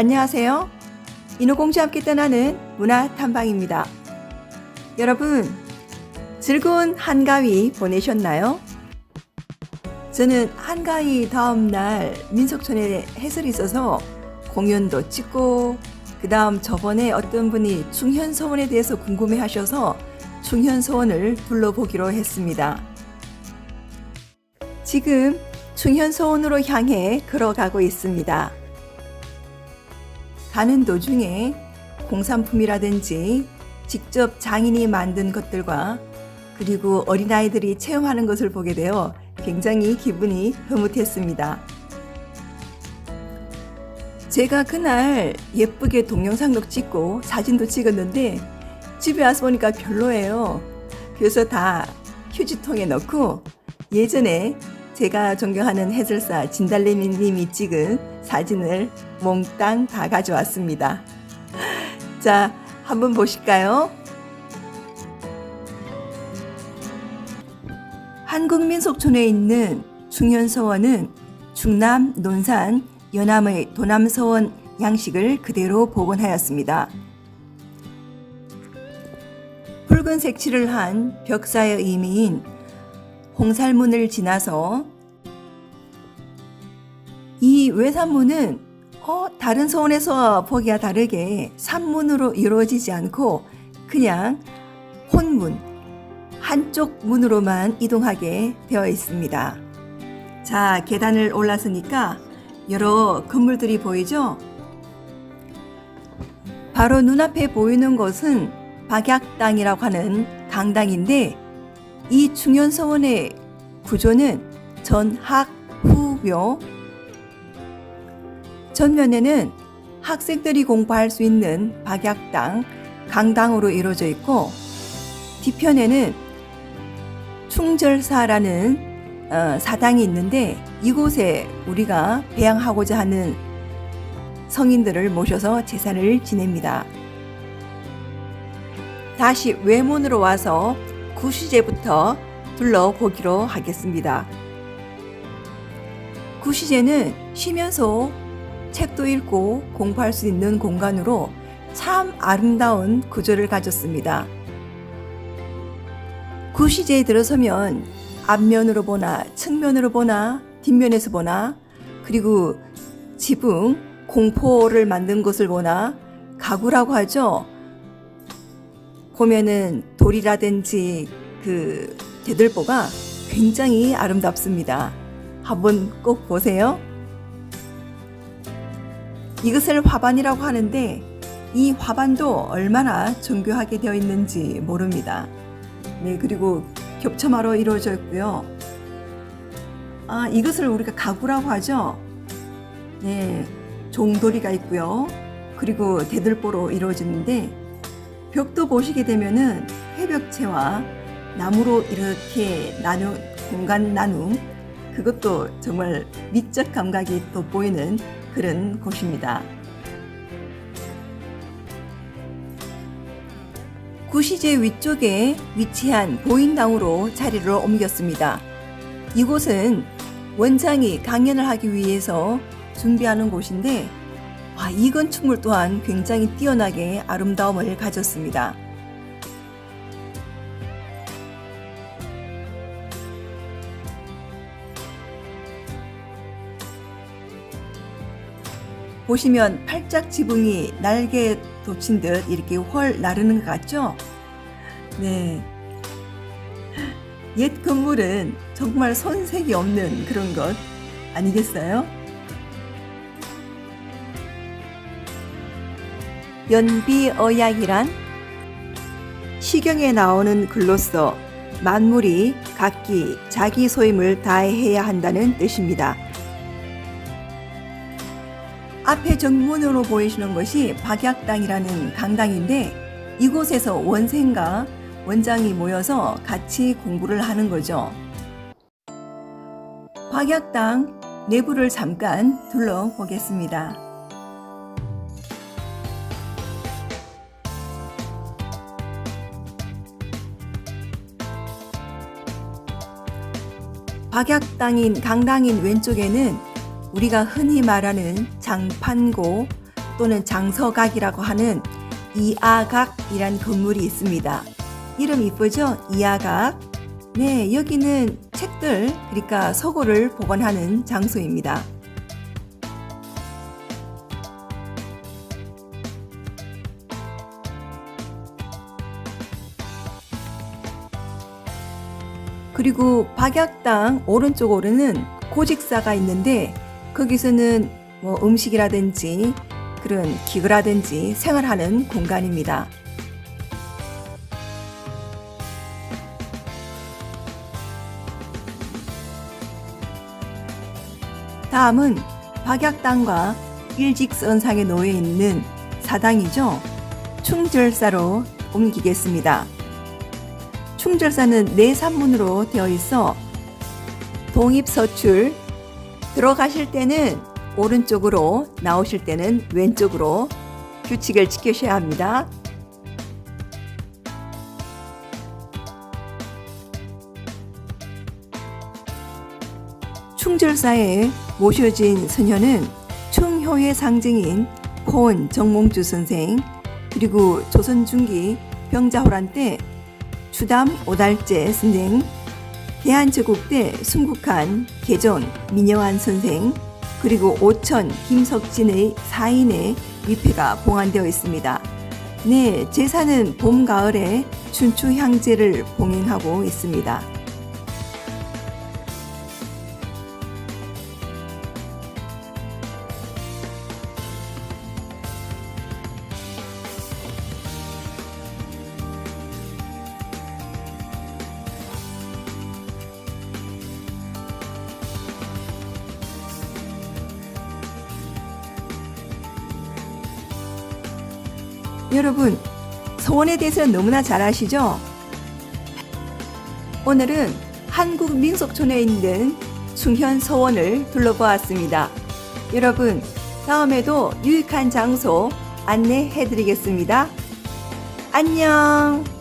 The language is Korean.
안녕하세요. 인호공주 함께 떠나는 문화 탐방입니다. 여러분, 즐거운 한가위 보내셨나요? 저는 한가위 다음 날 민속촌에 해설이 있어서 공연도 찍고 그 다음 저번에 어떤 분이 충현서원에 대해서 궁금해 하셔서 충현서원을 둘러보기로 했습니다. 지금 충현서원으로 향해 걸어가고 있습니다. 가는 도중에 공산품이라든지 직접 장인이 만든 것들과 그리고 어린아이들이 체험하는 것을 보게 되어 굉장히 기분이 흐뭇했습니다. 제가 그날 예쁘게 동영상도 찍고 사진도 찍었는데 집에 와서 보니까 별로예요. 그래서 다 휴지통에 넣고 예전에 제가 존경하는 해설사 진달래님이 찍은 사진을 몽땅 다 가져왔습니다. 자, 한번 보실까요? 한국민 속촌에 있는 중현서원은 충남 논산 연암의 도남서원 양식을 그대로 복원하였습니다. 붉은 색칠을 한 벽사의 의미인 홍살문을 지나서 이 외산문은 어, 다른 서원에서 보기와 다르게 산문으로 이루어지지 않고 그냥 혼문, 한쪽 문으로만 이동하게 되어 있습니다. 자, 계단을 올라서니까 여러 건물들이 보이죠? 바로 눈앞에 보이는 것은 박약당이라고 하는 강당인데 이 중현서원의 구조는 전학 후묘 전면에는 학생들이 공부할 수 있는 박약당 강당으로 이루어져 있고 뒤편에는 충절사라는 어, 사당이 있는데 이곳에 우리가 배양하고자 하는 성인들을 모셔서 제사를 지냅니다. 다시 외문으로 와서 구시제부터 둘러보기로 하겠습니다. 구시제는 쉬면서 책도 읽고 공부할 수 있는 공간으로 참 아름다운 구조를 가졌습니다. 구시제에 들어서면 앞면으로 보나 측면으로 보나 뒷면에서 보나 그리고 지붕 공포를 만든 것을 보나 가구라고 하죠. 보면은 돌이라든지 그 대들보가 굉장히 아름답습니다. 한번 꼭 보세요. 이것을 화반이라고 하는데 이 화반도 얼마나 정교하게 되어 있는지 모릅니다. 네, 그리고 겹쳐마로 이루어져 있고요. 아, 이것을 우리가 가구라고 하죠. 네, 종돌이가 있고요. 그리고 대들보로 이루어지는데 벽도 보시게 되면은 회벽체와 나무로 이렇게 나누 공간 나눔 그것도 정말 미적 감각이 돋보이는 그런 곳입니다. 구시제 위쪽에 위치한 보인당으로 자리를 옮겼습니다. 이곳은 원장이 강연을 하기 위해서 준비하는 곳인데 와, 이 건축물 또한 굉장히 뛰어나게 아름다움을 가졌습니다. 보시면 팔짝 지붕이 날개 돋친 듯 이렇게 헐 나르는 것 같죠? 네. 옛 건물은 정말 손색이 없는 그런 것 아니겠어요? 연비어약이란 시경에 나오는 글로써 만물이 각기 자기 소임을 다해야 한다는 뜻입니다. 앞에 정문으로 보이시는 것이 박약당이라는 강당인데 이곳에서 원생과 원장이 모여서 같이 공부를 하는 거죠. 박약당 내부를 잠깐 둘러보겠습니다. 박약당인 강당인 왼쪽에는 우리가 흔히 말하는 장판고 또는 장서각이라고 하는 이아각이란 건물이 있습니다. 이름 이쁘죠? 이아각. 네, 여기는 책들, 그러니까 서고를 보관하는 장소입니다. 그리고 박약당 오른쪽으로는 고직사가 있는데 거기서는 뭐 음식이라든지 그런 기구라든지 생활하는 공간입니다. 다음은 박약당과 일직선상에 놓여 있는 사당이죠. 충절사로 옮기겠습니다. 충절사는 내산문으로 되어 있어 동입서출 들어가실 때는 오른쪽으로 나오실 때는 왼쪽으로 규칙을 지키셔야 합니다. 충절사에 모셔진 선녀는 충효의 상징인 고은 정몽주 선생 그리고 조선 중기 병자호란 때 주담 오달제 선생 대한제국 때 순국한 개존 민여환 선생 그리고 오천 김석진의 사인의 위패가 봉안되어 있습니다. 네, 제사는 봄 가을에 춘추 향제를 봉행하고 있습니다. 여러분, 서원에 대해서 너무나 잘 아시죠? 오늘은 한국 민속촌에 있는 충현 서원을 둘러보았습니다. 여러분, 다음에도 유익한 장소 안내해 드리겠습니다. 안녕!